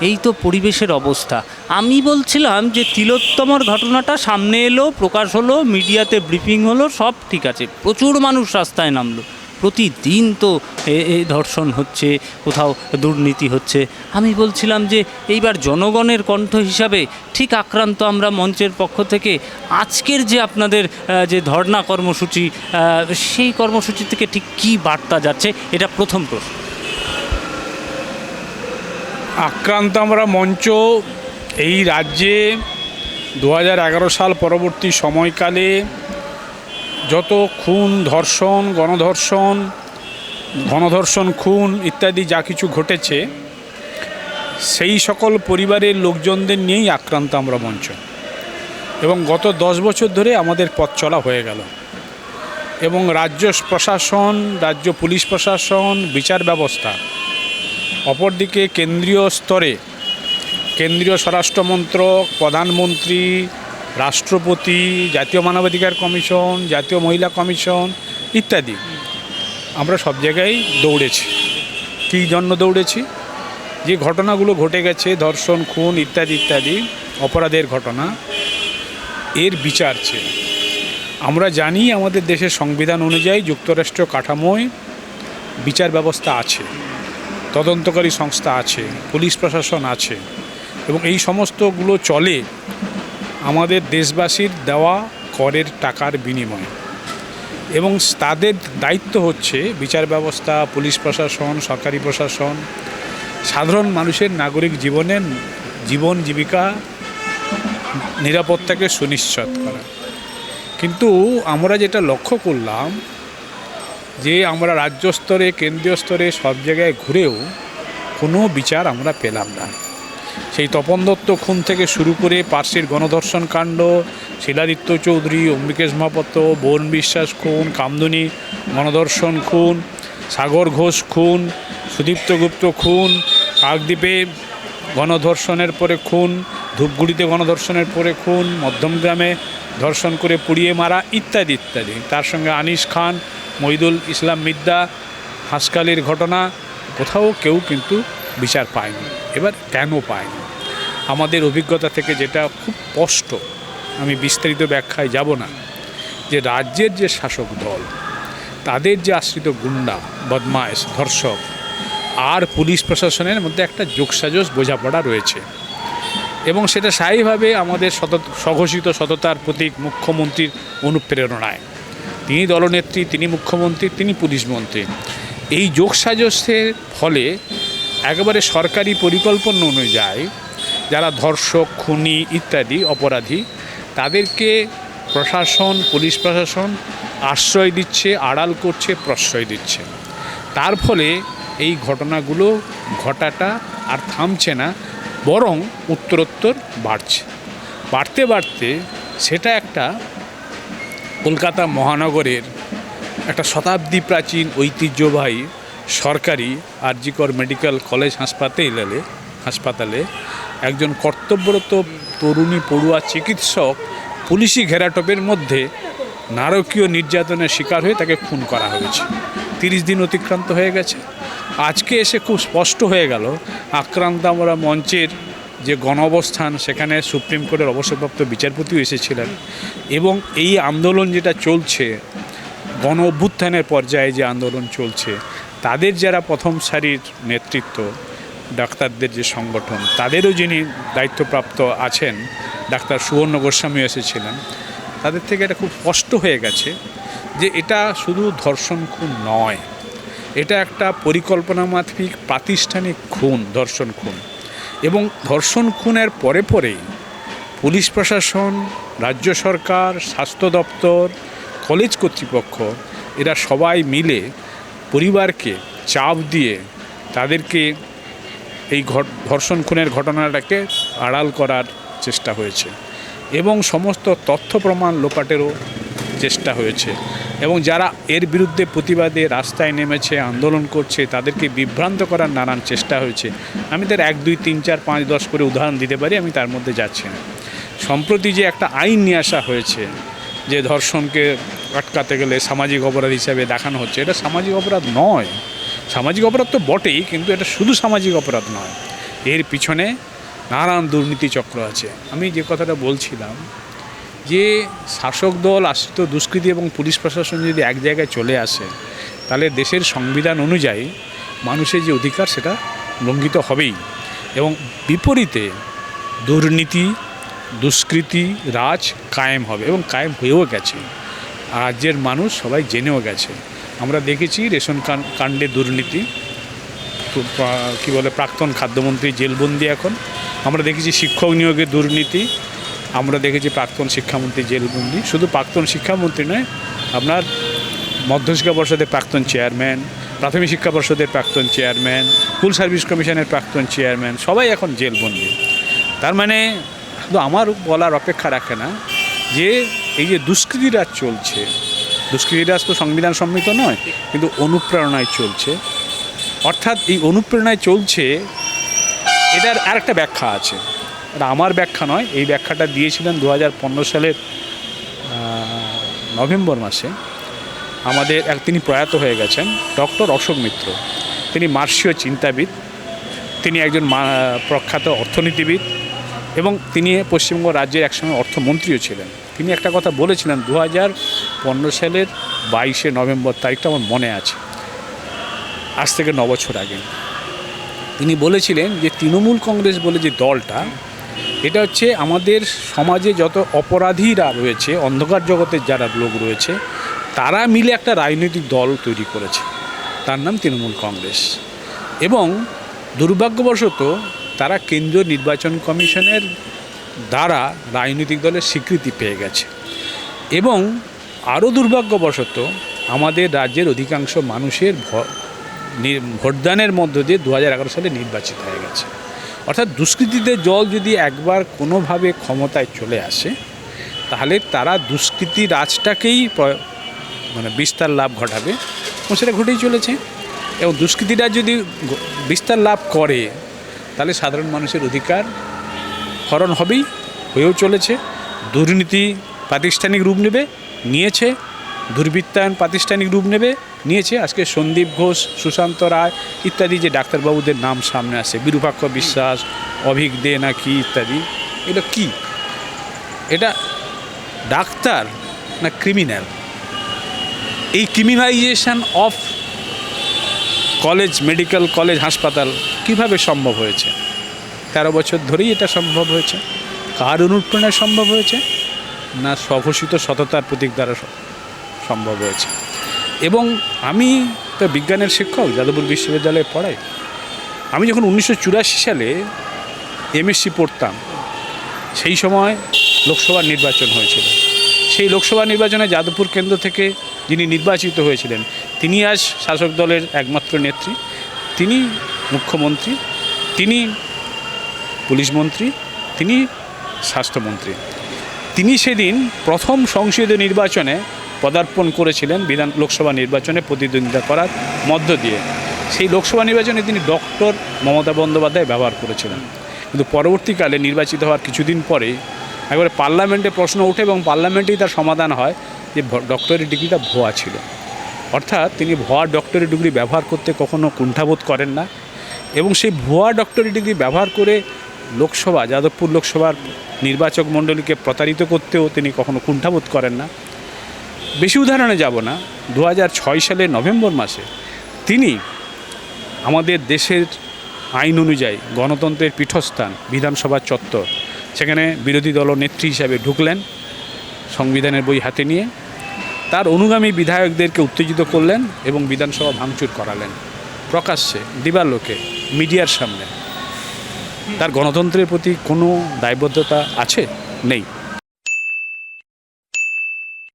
এই তো পরিবেশের অবস্থা। আমি বলছিলাম যে তিলোত্তমর ঘটনাটা সামনে এলো, প্রকাশ হলো, মিডিয়াতে ব্রিফিং হলো, সব ঠিক আছে। প্রচুর মানুষ রাস্তায় নামলো। প্রতিদিন তো এ- ধর্ষণ হচ্ছে, কোথাও দুর্নীতি হচ্ছে। আমি বলছিলাম যে এইবার জনগণের কণ্ঠ হিসাবে ঠিক আক্রান্ত আমরা মঞ্চের পক্ষ থেকে, আজকের যে আপনাদের যে ধর্ণা কর্মসূচি সেই কর্মসূচি থেকে ঠিক কী বার্তা যাচ্ছে, এটা প্রথম প্রশ্ন। আক্রান্ত আমরা মঞ্চ, এই রাজ্যে দু হাজার এগারো সাল পরবর্তী সময়কালে যত খুন, ধর্ষণ, গণধর্ষণ গণধর্ষণ, খুন ইত্যাদি যা কিছু ঘটেছে, সেই সকল পরিবারের লোকজনদের নিয়েই আক্রান্ত আমরা মঞ্চ। এবং গত দশ বছর ধরে আমাদের পথ চলা হয়ে গেল। এবং রাজ্য প্রশাসন, রাজ্য পুলিশ প্রশাসন, বিচার ব্যবস্থা অপরদিকে কেন্দ্রীয় স্তরে কেন্দ্রীয় স্বরাষ্ট্রমন্ত্রক প্রধানমন্ত্রী, রাষ্ট্রপতি, জাতীয় মানবাধিকার কমিশন, জাতীয় মহিলা কমিশন ইত্যাদি। আমরা সব জায়গায় দৌড়েছি। কী জন্য দৌড়েছি? যে ঘটনাগুলো ঘটে গেছে, ধর্ষণ, খুন ইত্যাদি ইত্যাদি, অপরাধের ঘটনা, এর বিচার চেয়ে। আমরা জানি আমাদের দেশের সংবিধান অনুযায়ী যুক্তরাষ্ট্র কাঠামোয় বিচার ব্যবস্থা আছে। তদন্তকারী সংস্থা আছে, পুলিশ প্রশাসন আছে এবং এই সমস্তগুলো চলে আমাদের দেশবাসীর দেওয়া করের টাকার বিনিময়ে। এবং তাদের দায়িত্ব হচ্ছে বিচার ব্যবস্থা, পুলিশ প্রশাসন, সরকারি প্রশাসন, সাধারণ মানুষের নাগরিক জীবনের জীবন জীবিকা, নিরাপত্তাকে সুনিশ্চিত করা। কিন্তু আমরা যেটা লক্ষ্য করলাম যে আমরা রাজ্য স্তরে, কেন্দ্রীয় স্তরে সব জায়গায় ঘুরেও কোনো বিচার আমরা পেলাম না। সেই তপন দত্ত খুন থেকে শুরু করে পার্সির গণধর্ষণ কাণ্ড, শিলাদিত্য চৌধুরী, অম্বিকেশ মহাপাত্র, বন বিশ্বাস খুন, কামদুনি গণধর্ষণ খুন, সাগর ঘোষ খুন, সুদীপ্ত গুপ্ত খুন কাকদ্বীপে গণধর্ষণের পরে খুন, ধূপগুড়িতে গণধর্ষণের পরে খুন মধ্যমগ্রামে ধর্ষণ করে পুড়িয়ে মারা ইত্যাদি ইত্যাদি। তার সঙ্গে আনিস খান, মহিদুল ইসলাম মিদ্দা, হাসকালির ঘটনা, কোথাও কেউ কিন্তু বিচার পায়নি। এবার কেন পায়নি? আমাদের অভিজ্ঞতা থেকে যেটা খুব স্পষ্ট, আমি বিস্তারিত ব্যাখ্যায় যাব না, যে রাজ্যের যে শাসক দল, তাদের যে আশ্রিত গুন্ডা, বদমায়েশ, ধর্ষক আর পুলিশ প্রশাসনের মধ্যে একটা যোগসাজস বোঝাপড়া রয়েছে। এবং সেটা স্থায়ীভাবে আমাদের সত স্বঘোষিত সততার প্রতীক মুখ্যমন্ত্রীর অনুপ্রেরণায়। তিনি দলনেত্রী, তিনি মুখ্যমন্ত্রী, তিনি পুলিশ মন্ত্রী। এই যোগসাজসের ফলে একেবারে সরকারি পরিকল্পনা অনুযায়ী যারা ধর্ষক, খুনি ইত্যাদি অপরাধী, তাদেরকে প্রশাসন, পুলিশ প্রশাসন আশ্রয় দিচ্ছে, আড়াল করছে, প্রশ্রয় দিচ্ছে। তার ফলে এই ঘটনাগুলো ঘটাটা আর থামছে না, বরং উত্তরোত্তর বাড়ছে। বাড়তে বাড়তে সেটা একটা কলকাতা মহানগরের একটা শতাব্দী প্রাচীন ঐতিহ্যবাহী সরকারি আরজিকর মেডিকেল কলেজ হাসপাতালে হাসপাতালে একজন কর্তব্যরত তরুণী পড়ুয়া চিকিৎসক পুলিশি ঘেরাটোপের মধ্যে নারকীয় নির্যাতনের শিকার হয়ে তাকে খুন করা হয়েছে। তিরিশ দিন অতিক্রান্ত হয়ে গেছে। আজকে এসে খুব স্পষ্ট হয়ে গেল, আক্রান্ত আমরা মঞ্চের যে গণ অবস্থান সেখানে সুপ্রিম কোর্টের অবসরপ্রাপ্ত বিচারপতিও এসেছিলেন এবং এই আন্দোলন যেটা চলছে, গণ অভ্যুত্থানের পর্যায়ে যে আন্দোলন চলছে, তাদের যারা প্রথম সারির নেতৃত্ব, ডাক্তারদের যে সংগঠন, তাদেরও যিনি দায়িত্বপ্রাপ্ত আছেন, ডাক্তার সুবর্ণ গোস্বামী এসেছিলেন, তাদের থেকে এটা খুব স্পষ্ট হয়ে গেছে যে এটা শুধু ধর্ষণ খুন নয়। এটা একটা পরিকল্পনা মাফিক প্রাতিষ্ঠানিক খুন, ধর্ষণ খুন। এবং ধর্ষণ খুনের পরে পরেই পুলিশ প্রশাসন, রাজ্য সরকার, স্বাস্থ্য দপ্তর, কলেজ কর্তৃপক্ষ, এরা সবাই মিলে পরিবারকে চাপ দিয়ে তাদেরকে এই ধর্ষণ খুনের ঘটনাটাকে আড়াল করার চেষ্টা হয়েছে। এবং সমস্ত তথ্য প্রমাণ লোপাটেরও চেষ্টা হয়েছে। এবং যারা এর বিরুদ্ধে প্রতিবাদে রাস্তায় নেমেছে, আন্দোলন করছে, তাদেরকে বিভ্রান্ত করার নানান চেষ্টা হয়েছে। আমি তার এক, দুই, তিন, চার, পাঁচ, দশ করে উদাহরণ দিতে পারি, আমি তার মধ্যে যাচ্ছি না। সম্প্রতি যে একটা আইন নিয়ে আসা হয়েছে, যে ধর্ষণকে আটকাতে গেলে সামাজিক অপরাধ হিসাবে দেখানো হচ্ছে, এটা সামাজিক অপরাধ নয়। সামাজিক অপরাধ তো বটেই, কিন্তু এটা শুধু সামাজিক অপরাধ নয়। এর পিছনে নানান দুর্নীতি চক্র আছে। আমি যে কথাটা বলছিলাম যে শাসক দল, আশ্রিত দুষ্কৃতি এবং পুলিশ প্রশাসন যদি এক জায়গায় চলে আসে, তাহলে দেশের সংবিধান অনুযায়ী মানুষের যে অধিকার সেটা লঙ্ঘিত হবেই। এবং বিপরীতে দুর্নীতি, দুষ্কৃতি, রাজ কায়েম হবে এবং কায়েম হয়েও গেছে। রাজ্যের মানুষ সবাই জেনেও গেছে। আমরা দেখেছি রেশন কাণ্ডে দুর্নীতি কি বলে, প্রাক্তন খাদ্যমন্ত্রী জেলবন্দি এখন। আমরা দেখেছি শিক্ষক নিয়োগে দুর্নীতি আমরা দেখেছি প্রাক্তন শিক্ষামন্ত্রী জেলবন্দি শুধু প্রাক্তন শিক্ষামন্ত্রী নয়, আপনার মধ্যশিক্ষা পর্ষদের প্রাক্তন চেয়ারম্যান, প্রাথমিক শিক্ষা পর্ষদের প্রাক্তন চেয়ারম্যান, স্কুল সার্ভিস কমিশনের প্রাক্তন চেয়ারম্যান, সবাই এখন জেলবন্দি। তার মানে শুধু আমার বলার অপেক্ষা রাখে না, যে এই যে দুষ্কৃতিরাজ চলছে দুষ্কৃতিরাজ তো সংবিধান সম্মিত নয়, কিন্তু অনুপ্রেরণায় চলছে। অর্থাৎ এই অনুপ্রেরণায় চলছে, এটার আর একটা ব্যাখ্যা আছে। এটা আমার ব্যাখ্যা নয়, এই ব্যাখ্যাটা দিয়েছিলেন দু হাজার পনেরো সালের নভেম্বর মাসে। আমাদের এক, তিনি প্রয়াত হয়ে গেছেন, ডক্টর অশোক মিত্র। তিনি মার্সীয় চিন্তাবিদ, তিনি একজন প্রখ্যাত অর্থনীতিবিদ এবং তিনি পশ্চিমবঙ্গ রাজ্যের একসময় অর্থমন্ত্রীও ছিলেন। তিনি একটা কথা বলেছিলেন, দু হাজার পনেরো সালের বাইশে নভেম্বর তারিখটা আমার মনে আছে। আজ থেকে ন বছর আগে। তিনি বলেছিলেন যে তৃণমূল কংগ্রেস বলে যে দলটা এটা হচ্ছে আমাদের সমাজে যত অপরাধীরা রয়েছে, অন্ধকার জগতের যারা লোক রয়েছে, তারা মিলে একটা রাজনৈতিক দল তৈরি করেছে। তার নাম তৃণমূল কংগ্রেস। এবং দুর্ভাগ্যবশত তারা কেন্দ্রীয় নির্বাচন কমিশনের দ্বারা রাজনৈতিক দলের স্বীকৃতি পেয়ে গেছে। এবং আরও দুর্ভাগ্যবশত আমাদের রাজ্যের অধিকাংশ মানুষের ভোটদানের মধ্য দিয়ে দু হাজার এগারো সালে নির্বাচিত হয়ে গেছে। অর্থাৎ দুষ্কৃতীদের জল যদি একবার কোনোভাবে ক্ষমতায় চলে আসে, তাহলে তারা দুষ্কৃতি রাজটাকেই মানে বিস্তার লাভ ঘটাবে। এবং সেটা ঘটেই চলেছে। এবং দুষ্কৃতীরা যদি বিস্তার লাভ করে, তাহলে সাধারণ মানুষের অধিকার হরণ হবেই, হয়েও চলেছে। দুর্নীতি প্রাতিষ্ঠানিক রূপ নেবে, নিয়েছে। দুর্বৃত্তায়ন প্রাতিষ্ঠানিক রূপ নেবে। নিয়েছে। আজকে সন্দীপ ঘোষ, সুশান্ত রায় ইত্যাদি যে ডাক্তারবাবুদের নাম সামনে আসে, বিরূপাক্ষ বিশ্বাস, অভিক দে না কি ইত্যাদি, এটা কি? এটা ডাক্তার না ক্রিমিনাল এই criminalisation of college medical college হাসপাতাল কীভাবে সম্ভব হয়েছে? তেরো বছর ধরেই এটা সম্ভব হয়েছে। কার অনুপ্রেরণায় সম্ভব হয়েছে? না স্বঘোষিত সততার প্রতীক দ্বারা সম্ভব হয়েছে? এবং আমি তো বিজ্ঞানের শিক্ষক, যাদবপুর বিশ্ববিদ্যালয়ে পড়াই। আমি যখন উনিশশো চুরাশি সালে এমএসসি পড়তাম, সেই সময় লোকসভা নির্বাচন হয়েছিল। সেই লোকসভা নির্বাচনে যাদবপুর কেন্দ্র থেকে যিনি নির্বাচিত হয়েছিলেন, তিনি আজ শাসক দলের একমাত্র নেত্রী, তিনি মুখ্যমন্ত্রী, তিনি পুলিশ মন্ত্রী, তিনি স্বাস্থ্যমন্ত্রী। তিনি সেদিন প্রথম সংসদীয় নির্বাচনে পদার্পণ করেছিলেন বিধান লোকসভা নির্বাচনে প্রতিদ্বন্দ্বিতা করার মধ্য দিয়ে। সেই লোকসভা নির্বাচনে তিনি ডক্টর মমতা বন্দ্যোপাধ্যায় ব্যবহার করেছিলেন। কিন্তু পরবর্তীকালে নির্বাচিত হওয়ার কিছুদিন পরেই একবারে পার্লামেন্টে প্রশ্ন ওঠে এবং পার্লামেন্টেই তার সমাধান হয় যে ডক্টরেট ডিগ্রিটা ভুয়া ছিল। অর্থাৎ তিনি ভুয়া ডক্টরি ডিগ্রি ব্যবহার করতে কখনো কুণ্ঠাবোধ করেন না এবং সেই ভুয়া ডক্টরি ডিগ্রি ব্যবহার করে লোকসভা, যাদবপুর লোকসভার নির্বাচক মণ্ডলীকে প্রতারিত করতেও তিনি কখনো কুণ্ঠাবোধ করেন না। বেশি উদাহরণে যাব না। দু সালের নভেম্বর মাসে তিনি আমাদের দেশের আইন অনুযায়ী গণতন্ত্রের পীঠস্থান বিধানসভা চত্বর, সেখানে বিরোধী দল নেত্রী হিসাবে ঢুকলেন, সংবিধানের বই হাতে নিয়ে। তার অনুগামী বিধায়কদেরকে উত্তেজিত করলেন এবং বিধানসভা ভাঙচুর করালেন। প্রকাশ্যে, দিবালোকে, মিডিয়ার সামনে। তার গণতন্ত্রের প্রতি কোনো দায়বদ্ধতা আছে? নেই।